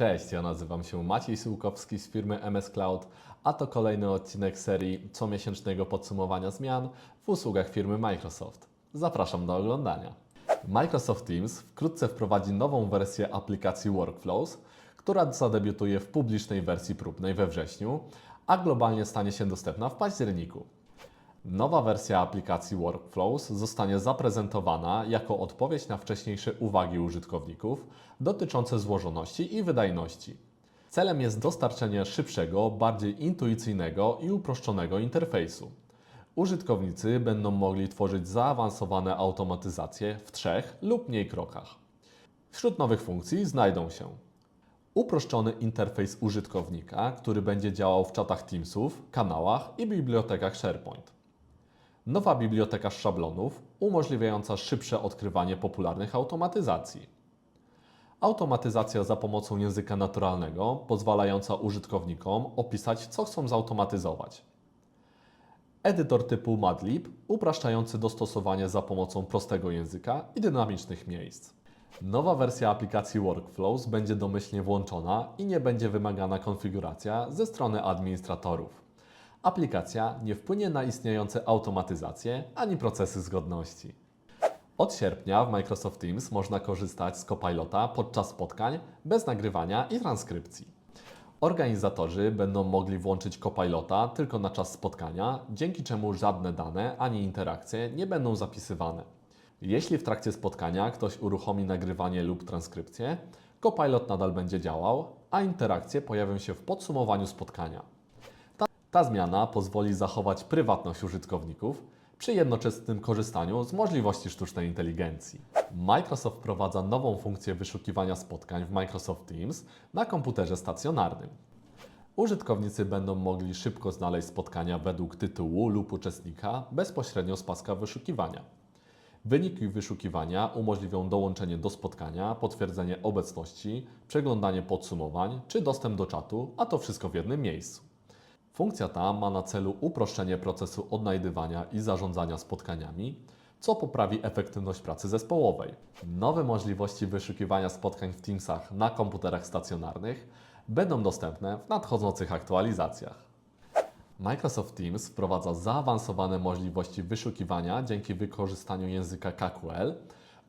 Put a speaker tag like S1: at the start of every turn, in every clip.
S1: Cześć, ja nazywam się Maciej Sułkowski z firmy MS Cloud, a to kolejny odcinek serii comiesięcznego podsumowania zmian w usługach firmy Microsoft. Zapraszam do oglądania. Microsoft Teams wkrótce wprowadzi nową wersję aplikacji Workflows, która zadebiutuje w publicznej wersji próbnej we wrześniu, a globalnie stanie się dostępna w październiku. Nowa wersja aplikacji Workflows zostanie zaprezentowana jako odpowiedź na wcześniejsze uwagi użytkowników dotyczące złożoności i wydajności. Celem jest dostarczenie szybszego, bardziej intuicyjnego i uproszczonego interfejsu. Użytkownicy będą mogli tworzyć zaawansowane automatyzacje w trzech lub mniej krokach. Wśród nowych funkcji znajdą się uproszczony interfejs użytkownika, który będzie działał w czatach Teamsów, kanałach i bibliotekach SharePoint. Nowa biblioteka szablonów umożliwiająca szybsze odkrywanie popularnych automatyzacji. Automatyzacja za pomocą języka naturalnego, pozwalająca użytkownikom opisać, co chcą zautomatyzować. Edytor typu Madlib, upraszczający dostosowanie za pomocą prostego języka i dynamicznych miejsc. Nowa wersja aplikacji Workflows będzie domyślnie włączona i nie będzie wymagana konfiguracja ze strony administratorów. Aplikacja nie wpłynie na istniejące automatyzacje ani procesy zgodności. Od sierpnia w Microsoft Teams można korzystać z Copilota podczas spotkań bez nagrywania i transkrypcji. Organizatorzy będą mogli włączyć Copilota tylko na czas spotkania, dzięki czemu żadne dane ani interakcje nie będą zapisywane. Jeśli w trakcie spotkania ktoś uruchomi nagrywanie lub transkrypcję, Copilot nadal będzie działał, a interakcje pojawią się w podsumowaniu spotkania. Ta, zmiana pozwoli zachować prywatność użytkowników przy jednoczesnym korzystaniu z możliwości sztucznej inteligencji. Microsoft wprowadza nową funkcję wyszukiwania spotkań w Microsoft Teams na komputerze stacjonarnym. Użytkownicy będą mogli szybko znaleźć spotkania według tytułu lub uczestnika bezpośrednio z paska wyszukiwania. Wyniki wyszukiwania umożliwią dołączenie do spotkania, potwierdzenie obecności, przeglądanie podsumowań czy dostęp do czatu, a to wszystko w jednym miejscu. Funkcja ta ma na celu uproszczenie procesu odnajdywania i zarządzania spotkaniami, co poprawi efektywność pracy zespołowej. Nowe możliwości wyszukiwania spotkań w Teamsach na komputerach stacjonarnych będą dostępne w nadchodzących aktualizacjach. Microsoft Teams wprowadza zaawansowane możliwości wyszukiwania dzięki wykorzystaniu języka KQL,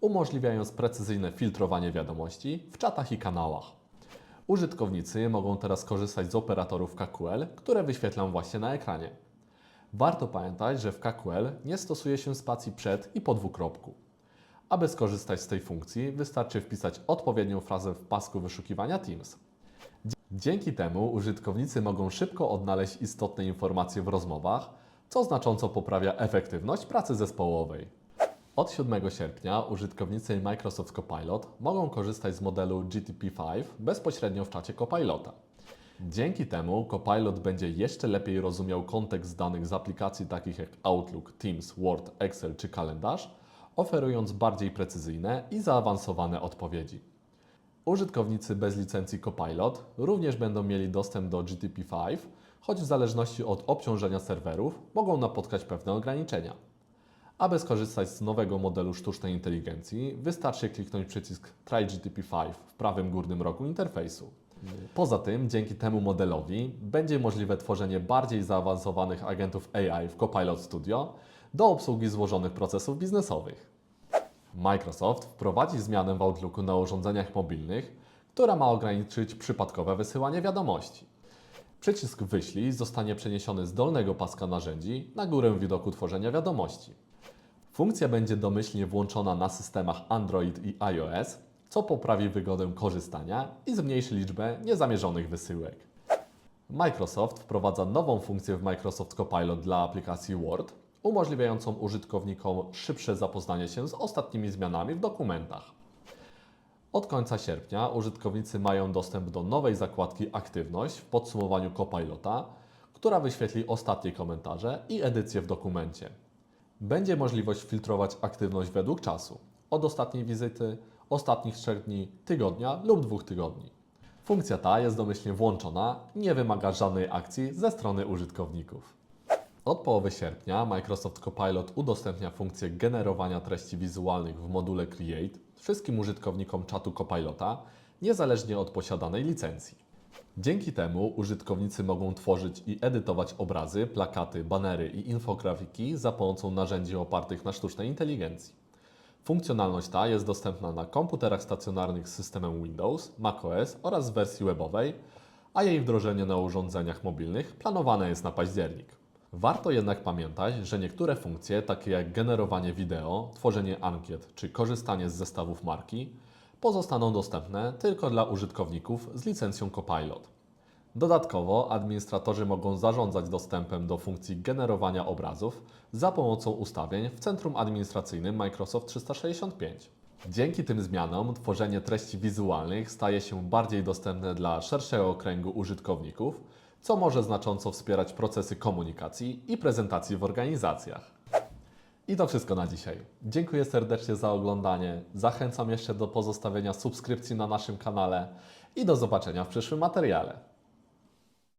S1: umożliwiając precyzyjne filtrowanie wiadomości w czatach i kanałach. Użytkownicy mogą teraz korzystać z operatorów KQL, które wyświetlam właśnie na ekranie. Warto pamiętać, że w KQL nie stosuje się spacji przed i po dwukropku. Aby skorzystać z tej funkcji, wystarczy wpisać odpowiednią frazę w pasku wyszukiwania Teams. Dzięki temu użytkownicy mogą szybko odnaleźć istotne informacje w rozmowach, co znacząco poprawia efektywność pracy zespołowej. Od 7 sierpnia użytkownicy Microsoft Copilot mogą korzystać z modelu GTP5 bezpośrednio w czacie Copilota. Dzięki temu Copilot będzie jeszcze lepiej rozumiał kontekst danych z aplikacji takich jak Outlook, Teams, Word, Excel czy kalendarz, oferując bardziej precyzyjne i zaawansowane odpowiedzi. Użytkownicy bez licencji Copilot również będą mieli dostęp do GTP5, choć w zależności od obciążenia serwerów mogą napotkać pewne ograniczenia. Aby skorzystać z nowego modelu sztucznej inteligencji, wystarczy kliknąć przycisk Try GTP5 w prawym górnym rogu interfejsu. Poza tym, dzięki temu modelowi będzie możliwe tworzenie bardziej zaawansowanych agentów AI w Copilot Studio do obsługi złożonych procesów biznesowych. Microsoft wprowadzi zmianę w Outlooku na urządzeniach mobilnych, która ma ograniczyć przypadkowe wysyłanie wiadomości. Przycisk Wyślij zostanie przeniesiony z dolnego paska narzędzi na górę widoku tworzenia wiadomości. Funkcja będzie domyślnie włączona na systemach Android i iOS, co poprawi wygodę korzystania i zmniejszy liczbę niezamierzonych wysyłek. Microsoft wprowadza nową funkcję w Microsoft Copilot dla aplikacji Word, umożliwiającą użytkownikom szybsze zapoznanie się z ostatnimi zmianami w dokumentach. Od końca sierpnia użytkownicy mają dostęp do nowej zakładki Aktywność w podsumowaniu Copilota, która wyświetli ostatnie komentarze i edycje w dokumencie. Będzie możliwość filtrować aktywność według czasu, od ostatniej wizyty, ostatnich trzech dni, tygodnia lub dwóch tygodni. Funkcja ta jest domyślnie włączona nie wymaga żadnej akcji ze strony użytkowników. Od połowy sierpnia Microsoft Copilot udostępnia funkcję generowania treści wizualnych w module Create wszystkim użytkownikom czatu Copilota niezależnie od posiadanej licencji. Dzięki temu użytkownicy mogą tworzyć i edytować obrazy, plakaty, banery i infografiki za pomocą narzędzi opartych na sztucznej inteligencji. Funkcjonalność ta jest dostępna na komputerach stacjonarnych z systemem Windows, macOS oraz w wersji webowej, a jej wdrożenie na urządzeniach mobilnych planowane jest na październik. Warto jednak pamiętać, że niektóre funkcje, takie jak generowanie wideo, tworzenie ankiet czy korzystanie z zestawów marki, pozostaną dostępne tylko dla użytkowników z licencją Copilot. Dodatkowo administratorzy mogą zarządzać dostępem do funkcji generowania obrazów za pomocą ustawień w centrum administracyjnym Microsoft 365. Dzięki tym zmianom tworzenie treści wizualnych staje się bardziej dostępne dla szerszego kręgu użytkowników, co może znacząco wspierać procesy komunikacji i prezentacji w organizacjach. I to wszystko na dzisiaj. Dziękuję serdecznie za oglądanie. Zachęcam jeszcze do pozostawienia subskrypcji na naszym kanale i do zobaczenia w przyszłym materiale.